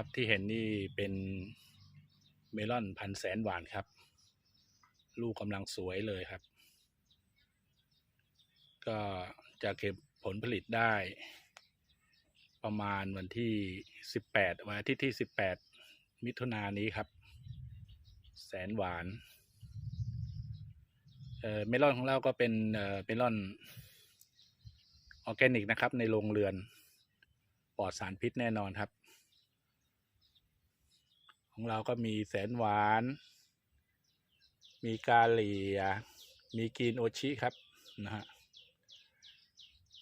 ครับที่เห็นนี่เป็นเมลอนพันแสนหวานครับ ลูกกำลังสวยเลยครับ ก็จะเก็บผลผลิตได้ ประมาณวันที่ 18วันอาทิตย์ที่ 18 มิถุนายนนี้ครับ แสนหวานเอ่อเมลอนของเราก็เป็นเอ่อเมลอนออร์แกนิกนะครับ ในโรงเรือนปลอดสารพิษแน่นอนครับ ของเราก็มีแสนหวาน มีกาเลีย มีกีนโอชิครับนะฮะ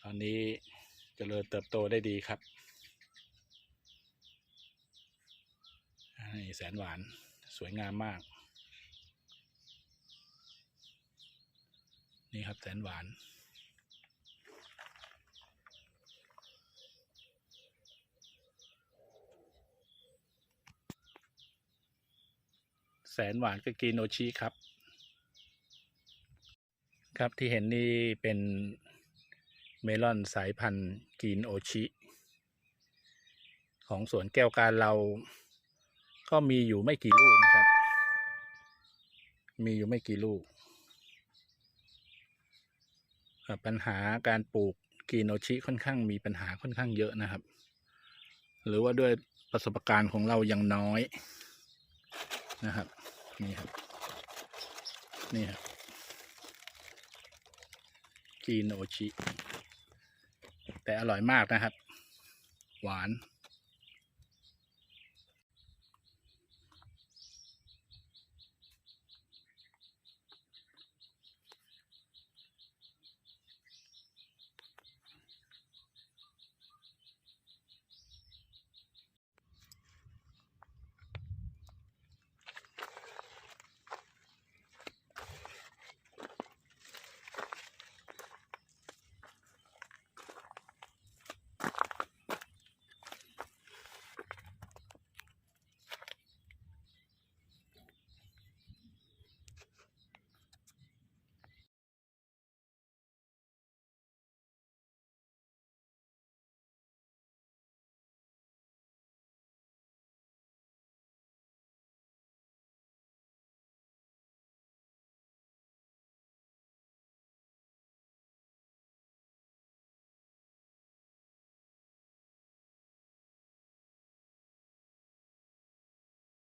ตอนนี้เจริญเติบโตได้ดีครับนี่แสนหวานสวยงามมาก นี่ครับแสนหวาน แสนหวานก็กินโอชิครับ ครับที่เห็นนี่เป็นเมลอนสายพันธุ์กีนโอชิ ของสวนแก้วการเราก็มีอยู่ไม่กี่ลูกนะครับ มีอยู่ไม่กี่ลูก ปัญหาการปลูกกีโอชิค่อนข้างมีปัญหาค่อนข้างเยอะนะครับ หรือว่าด้วยประสบการณ์ของเรายังน้อยนะครับ นี่ครับ นี่ครับกีนโอชิ แต่อร่อยมากนะครับ หวาน